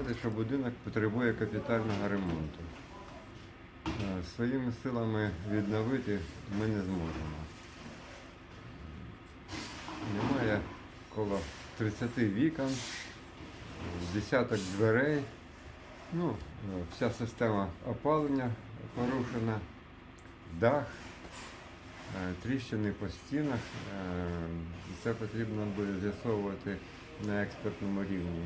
сказати, що будинок потребує капітального ремонту. Е, Своїми силами відновити ми не зможемо. Немає коло 30 вікон, десяток дверей. Ну, е, вся система опалення порушена, дах, е, тріщини по стінах. Це потрібно буде з'ясовувати на експертному рівні,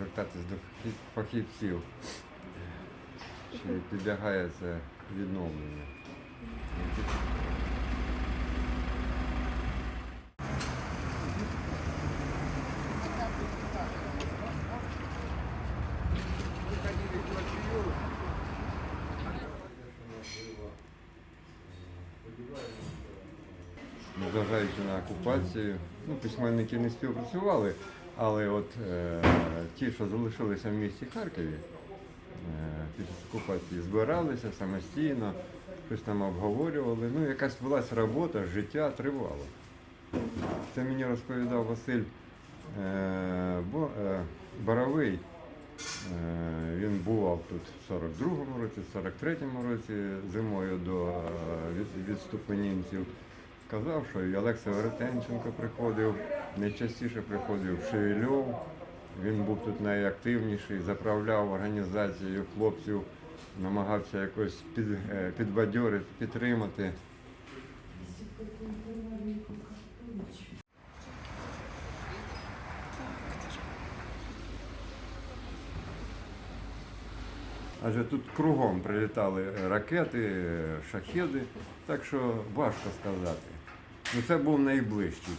звертатись до фахі- фахівців, чи підлягає це відновленню. незважаючи на окупацію, ну, письменники не співпрацювали, але от е, ті, що залишилися в місті Харкові е, під окупації, збиралися самостійно, щось там обговорювали. Ну, якась велась робота, життя тривало. Це мені розповідав Василь е, Бо, е, Боровий. Е, Він бував тут в 42-му році, в 43-му році зимою до е, від- відступу німців. Казав, що і Олекса Веретенченко приходив, найчастіше приходив Шевельов. Він був тут найактивніший, заправляв організацією хлопців, намагався якось під, е, підбадьорити, підтримати. Адже тут кругом прилітали ракети, шахеди, так що важко сказати. Ну, це був найближчий.